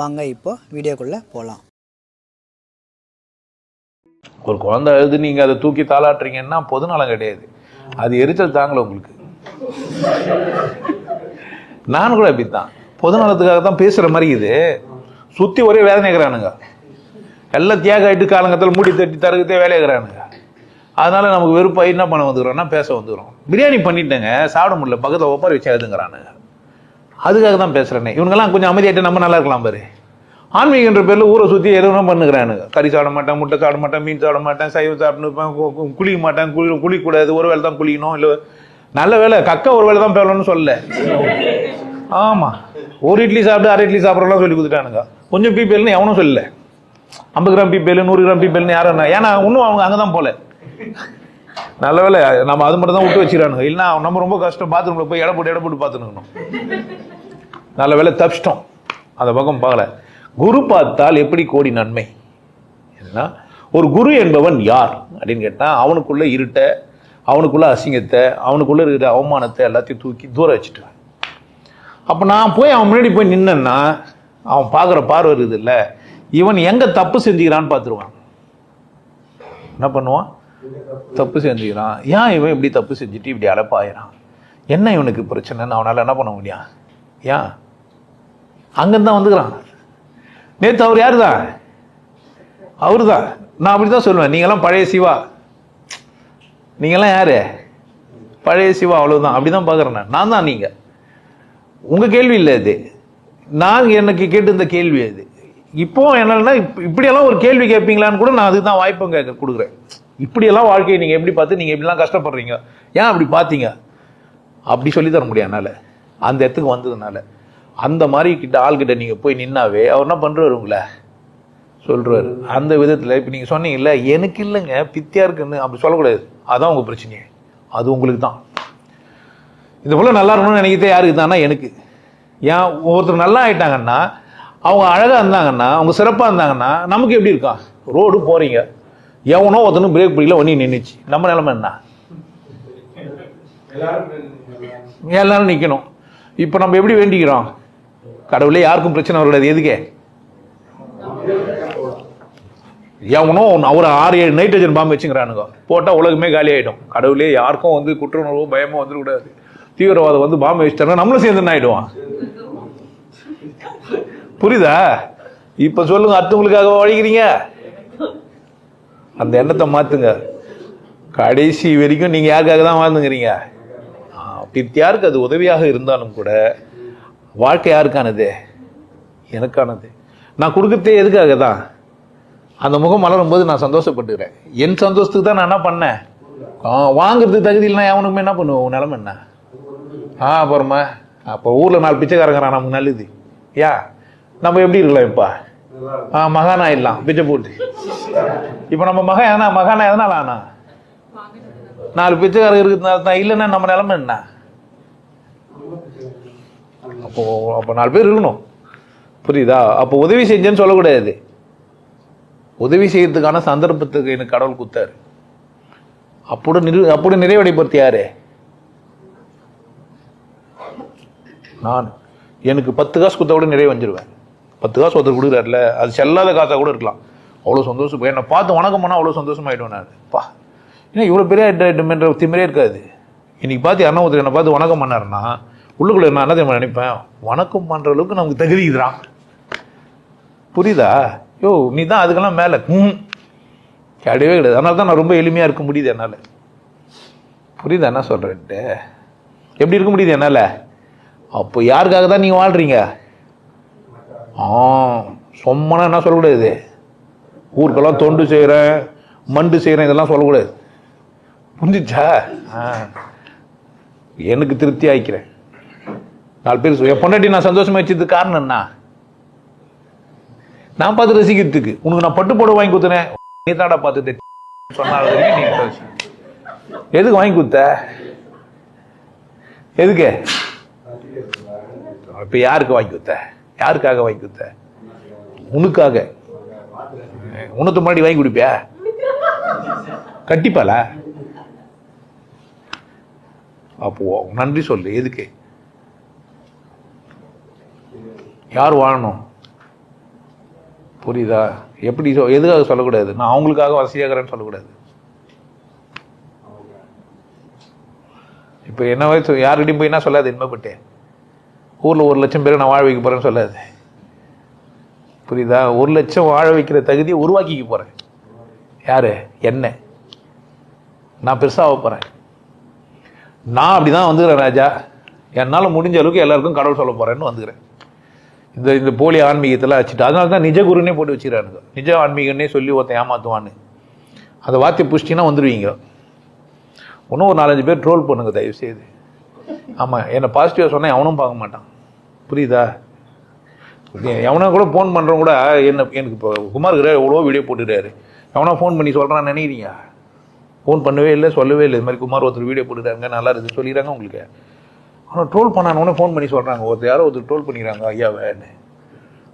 வாங்க இப்போ வீடியோக்குள்ளே போகலாம் ஒரு குழந்தை அழுது நீங்கள் அதை தூக்கி தாளாட்டுறீங்கன்னா பொதுநலம் கிடையாது. அது எரிச்சல் தாங்கல உங்களுக்கு. நான் கூட அப்படித்தான் பொதுநலத்துக்காக தான் பேசுகிற மாதிரி இது. சுற்றி ஒரே வேதனைக்கிறானுங்க எல்லாம் தியாக ஆயிட்டு காலங்கத்தில் மூடி தட்டி தருகத்தே வேலையாகிறானுங்க அதனால நமக்கு வெறுப்பாக என்ன பண்ண வந்துக்கிறோம்னா பேச வந்துக்கிறோம். பிரியாணி பண்ணிட்டேங்க சாப்பிட முடியல. பக்கத்தில் ஒப்பாரி வச்சு எழுதுங்கிறானுங்க அதுக்காக தான் பேசுகிறேனே இவங்கெல்லாம் கொஞ்சம் அமைதியாகிட்டு நம்ம நல்லா இருக்கலாம் பாரு. ஆன்மீகன்ற பேரில் ஊரை சுற்றி எதுவும் பண்ணுகிறானுங்க கறி சாப்பிட மாட்டேன் முட்டை சாப்பிட மாட்டேன் மீன் சாப்பிட மாட்டேன் சைவம் சாப்பிட்டு கு- குளிக்க மாட்டேன் குளி குளிக்கக்கூடாது ஒரு வேளை தான் குளிக்கணும் இல்லை நல்ல வேலை கக்கா ஒரு வேளை தான் பேரணும்னு சொல்லல. ஆமாம் ஒரு இட்லி சாப்பிட்டு அரை இட்லி சாப்பிட்றலாம் சொல்லி கொடுத்துட்டானுங்க. கொஞ்சம் பீப்பேல்னு எவனும் சொல்லல. ஐம்பது கிராம் பீப்பேல் நூறு கிராம் பீப்பேல்னு யாரும் என்ன- ஏன்னா இன்னும் அவங்க அங்கே தான் போல. நல்ல வேலை நம்ம அது மட்டும் தான் விட்டு வச்சுக்கிறானுங்க இல்லைன்னா நம்ம ரொம்ப கஷ்டம் பாத்ரூமில் போய் எடை போட்டு எடை போட்டு பார்த்துக்கணும் நல்ல வேலை தப்பிச்சிட்டோம். அந்த பக்கம் பார்க்கல. குரு பார்த்தால் எப்படி கோடி நன்மை? என்ன ஒரு குரு என்பவன் யார் அப்படின்னு கேட்டால் அவனுக்குள்ள இருட்டை அவனுக்குள்ள அசிங்கத்தை அவனுக்குள்ள இருக்கிற அவமானத்தை எல்லாத்தையும் தூக்கி தூர வச்சுட்டான் அப்போ நான் போய் அவன் முன்னாடி போய் நின்னேன்னா அவன் பார்க்குற பார்வை இருக்குது இல்லை இவன் எங்கே தப்பு செஞ்சுக்கிறான்னு பார்த்துருவான். என்ன பண்ணுவான்? தப்பு செஞ்சுக்கிறான். ஏன் இவன் இப்படி தப்பு செஞ்சுட்டு இப்படி அழப்பாயிறான் என்ன இவனுக்கு பிரச்சனைன்னு அவனால் என்ன பண்ண முடியும்? ஏன்? அங்கேருந்து தான் வந்துக்கிறான். நேற்று அவர் யார் தான் அவர் தான் நான் அப்படி தான் சொல்லுவேன். நீங்களாம் பழைய சிவா. நீங்களாம் யார்? பழைய சிவா அவ்வளோதான் அப்படி தான் பார்க்குறேன் நான். நான் தான் நீங்கள் உங்கள் கேள்வி இல்லை அது நான் எனக்கு கேட்டு இந்த கேள்வி அது. இப்போ என்னன்னா இப் இப்படியெல்லாம் ஒரு கேள்வி கேட்பீங்களான்னு கூட நான் அதுக்கு தான் வாய்ப்பும் கேட்க கொடுக்குறேன். இப்படியெல்லாம் வாழ்க்கையை நீங்கள் எப்படி பார்த்து நீங்கள் எப்படிலாம் கஷ்டப்படுறீங்க? ஏன் அப்படி பார்த்தீங்க? அப்படி சொல்லி தர முடியும் என்னால். அந்த இடத்துக்கு வந்ததுனால. அந்த மாதிரி கிட்ட ஆள்கிட்ட நீங்கள் போய் நின்னாவே அவர் என்ன பண்ணுறாரு உங்களை? சொல்றாரு. அந்த விதத்தில் இப்போ நீங்கள் சொன்னீங்கல்ல எனக்கு இல்லைங்க பித்தியா இருக்குன்னு அப்படி சொல்லக்கூடாது. அதான் உங்கள் பிரச்சனையே. அது உங்களுக்கு தான். இது போல் நல்லா இருக்கணும்னு நினைக்கிறதே யாருக்கு தானா? எனக்கு. ஏன் ஒருத்தர் நல்லா ஆயிட்டாங்கன்னா அவங்க அழகாக இருந்தாங்கன்னா அவங்க சிறப்பாக இருந்தாங்கன்னா நமக்கு எப்படி இருக்கா? ரோடு போகிறீங்க எவனோ ஒருத்தனும் பிரேக் பிடிக்கல ஒன்றி நின்றுச்சு நம்ம நிலைமை என்ன? எல்லாரும் நிற்கணும் இப்போ நம்ம எப்படி வேண்டிக்கிறோம்? கடவுளே யாருக்கும் பிரச்சனை வரக்கூடாது. எதுக்கே? எவனோ ஒரு ஆறு ஏழு நைட்ரஜன் பாம்பு வச்சுக்கிறானுங்க போட்டால் உலகமே காலி ஆகிடும் கடவுளே யாருக்கும் வந்து குற்ற உணர்வோ பயமோ வந்துடக்கூடாது. தீவிரவாதம் வந்து பாம்பு வச்சுட்டாங்கன்னா நம்மளும் சேர்ந்து ஆகிடுவான் புரியுதா? இப்போ சொல்லுங்க அடுத்தவங்களுக்காக வழிக்கிறீங்க? அந்த எண்ணத்தை மாற்றுங்க கடைசி வரைக்கும் நீங்கள் யாருக்காக தான் வாழ்ந்துங்கிறீங்க? ஆ, பித்தியாருக்கு அது உதவியாக இருந்தாலும் கூட வாழ்க்கை யாருக்கானது? எனக்கானது. நான் கொடுக்குறதே எதுக்காக தான் அந்த முகம் மலரும் போது நான் சந்தோஷப்பட்டுக்கிறேன். என் சந்தோஷத்துக்கு தான் நான் என்ன பண்ணேன்? வாங்குறதுக்கு தகுதி இல்லைனா அவனுக்குமே என்ன பண்ணுவோம் உன் நிலைமை என்ன? ஆ அப்புறமா அப்போ ஊரில் நாலு பிச்சைக்காரங்கிறான் நமக்கு நல்லது. யா நம்ம எப்படி இருக்கலாம் இப்போ? ஆ மகானா ஆயிடலாம். பிச்சை போட்டு. இப்போ நம்ம மகன் எதனா மகானா எதனால ஆனா? நாலு பிச்சைக்காரங்க இருக்கிறதுனால தான் இல்லைன்னா நம்ம நிலைமை என்ன? அப்போ அப்போ நாலு பேர் இருக்கணும். புரியுதா? அப்போ உதவி செஞ்சேன்னு சொல்லக்கூடாது. உதவி செய்யறதுக்கான சந்தர்ப்பத்துக்கு எனக்கு கடவுள் கொடுத்தாரு. அப்படி நிறு அப்படி நிறைவடைப்படுத்தி யாரு? நான். எனக்கு பத்து காசு கொடுத்தா கூட நிறைய வந்துடுவேன் பத்து காசு ஒருத்தர் கொடுக்குறாருல அது செல்லாத காசாக கூட இருக்கலாம். அவ்வளோ சந்தோஷம். என்னை பார்த்து வணக்கம் பண்ணால் அவ்வளோ சந்தோஷமாயிடுவேன் நான். பா. ஏன்னா இவ்வளோ பெரிய ஐட்டமென்ற திமிரே இருக்காது. இன்னைக்கு பார்த்து யாருன்னா ஒருத்தர் என்னை பார்த்து வணக்கம் பண்ணாருன்னா உள்ளுக்குள்ள நான் என்ன தெரியுமா நினைப்பேன்? வணக்கம் பண்ணுற அளவுக்கு நமக்கு தகுதிக்குறான் புரியுதா? யோ நீ தான் அதுக்கெல்லாம் மேலே. ம் கிடையவே கிடையாது. அதனால தான் நான் ரொம்ப எளிமையாக இருக்க முடியுது என்னால். புரியுதா என்ன சொல்கிறேன்ட்டு எப்படி இருக்க முடியுது என்னால்? அப்போ யாருக்காக தான் நீங்கள் வாழ்கிறீங்க ஆ சொம்மனா என்ன சொல்லக்கூடாது? ஊருக்கெல்லாம் தொண்டு செய்கிறேன் மண்டு செய்கிறேன் இதெல்லாம் சொல்லக்கூடாது. புரிஞ்சிச்சா? ஆ. எனக்கு திருப்தி ஆயிக்கிறேன். நாலு பேர் என் பொண்டாட்டி நான் சந்தோஷமா வச்சதுக்கு காரணம் என்ன? நான் பார்த்து ரசிக்கிறதுக்கு. உனக்கு நான் பட்டு போட வாங்கி கொடுத்தேன் நீ தாடா பார்த்து சொன்னாலும் நீ எதுக்கு வாங்கி கொடுத்த? எதுக்கு? இப்போ யாருக்கு வாங்கி கொடுத்த? யாருக்காக வாங்கி கொடுத்த? உனக்காக. உனக்கு முன்னாடி வாங்கி கொடுப்பியா? கட்டிப்பால அப்போ நன்றி சொல்லு எதுக்கு? யார் வாழணும்? புரியுதா? எப்படி சொ- எதுக்காக சொல்லக்கூடாது? நான் அவங்களுக்காக வசதியாகிறேன்னு சொல்லக்கூடாது. இப்போ என்ன வயசு யாருக்கிட்டையும் போய் என்ன சொல்லாது? இன்பப்பட்டேன் ஊரில் ஒரு லட்சம் பேரை நான் வாழ வைக்க போகிறேன்னு சொல்லாது. புரியுதா? ஒரு லட்சம் வாழ வைக்கிற தகுதியை உருவாக்கிக்க போகிறேன் யார்? என்ன. நான் பெருசாக போகிறேன் நான் அப்படி தான் வந்துக்கிறேன் ராஜா. என்னால் முடிஞ்ச அளவுக்கு எல்லாருக்கும் கடவுள் சொல்ல போகிறேன்னு வந்துக்கிறேன். இந்த இந்த போலி ஆன்மீகத்தில் வச்சுட்டு அதனால தான் நிஜ குருனே போட்டு வச்சுக்கிறானுங்க. நிஜ ஆன்மீகன்னே சொல்லி ஒருத்தன் ஏமாத்துவான்னு. அதை வாத்தி புஷ்டினா வந்துடுவீங்க இன்னும் ஒரு நாலஞ்சு பேர் ட்ரோல் பண்ணுங்க தயவு செய்து ஆமாம் என்னை பாசிட்டிவாக சொன்னால் எவனும் பார்க்க மாட்டான். புரியுதா? எவனா கூட ஃபோன் பண்ணுறவங்க கூட என்ன எனக்கு இப்போ குமார் கிரே எவ்வளோ வீடியோ போட்டுட்டாரு எவனா ஃபோன் பண்ணி சொல்கிறான்னு நினைக்கிறீங்க? ஃபோன் பண்ணவே இல்லை சொல்லவே இல்லை. இது மாதிரி குமார் ஒருத்தர் வீடியோ போட்டுட்டாங்க நல்லா இருக்குது. சொல்லிடுறாங்க உங்களுக்கு. ஆனால் ட்ரோல் பண்ணானோடனே ஃபோன் பண்ணி சொல்கிறாங்க ஒருத்தர் யாரோ ஒருத்தர் ட்ரோல் பண்ணிக்கிறாங்க ஐயாவேன்னு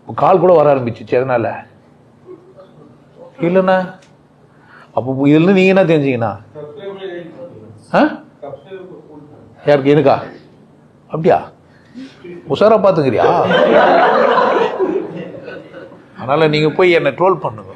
இப்போ கால் கூட வர ஆரம்பிச்சிச்சு அதனால இல்லைண்ணா. அப்போ இதுலேருந்து நீங்கள் என்ன தெரிஞ்சிங்கண்ணா ஆ? யாருக்கு எனக்கா? அப்படியா? உஷாராக பார்த்துக்கிறியா? அதனால் நீங்கள் போய் என்னை ட்ரோல் பண்ணுங்க.